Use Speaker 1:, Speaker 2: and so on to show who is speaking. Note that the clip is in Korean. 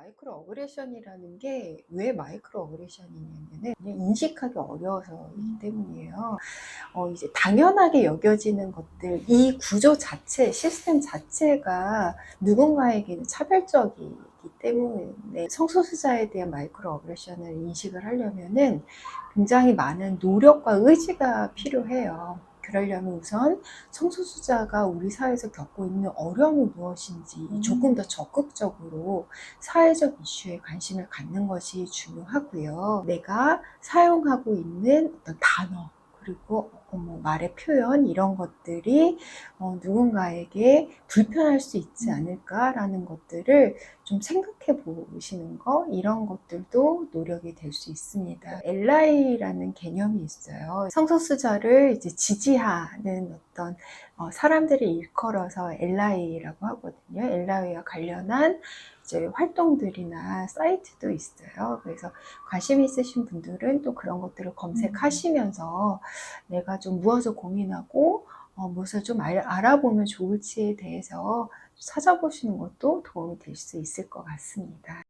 Speaker 1: 마이크로 어그레션이라는 게 왜 마이크로 어그레션이냐면은 인식하기 어려워서이기 때문이에요. 어, 이제 당연하게 여겨지는 것들, 이 구조 자체, 시스템 자체가 누군가에게는 차별적이기 때문에 성소수자에 대한 마이크로 어그레션을 인식을 하려면은 굉장히 많은 노력과 의지가 필요해요. 그러려면 우선 성소수자가 우리 사회에서 겪고 있는 어려움이 무엇인지
Speaker 2: 음.
Speaker 1: 조금 더 적극적으로 사회적 이슈에 관심을 갖는 것이 중요하고요. 내가 사용하고 있는 어떤 단어, 그리고 어, 뭐 말의 표현 이런 것들이 어, 누군가에게 불편할 수 있지 않을까라는 것들을 좀 생각해 보시는 거 이런 것들도 노력이 될 수 있습니다. LI라는 개념이 있어요. 성소수자를 이제 지지하는 어떤 어, 사람들을 일컬어서 LI라고 하거든요. LI와 관련한 이제 활동들이나 사이트도 있어요. 그래서 관심 있으신 분들은 또 그런 것들을 검색하시면서 내가 좀 무엇을 고민하고 어, 무엇을 좀 알, 알아보면 좋을지에 대해서 찾아보시는 것도 도움이 될 수 있을 것 같습니다.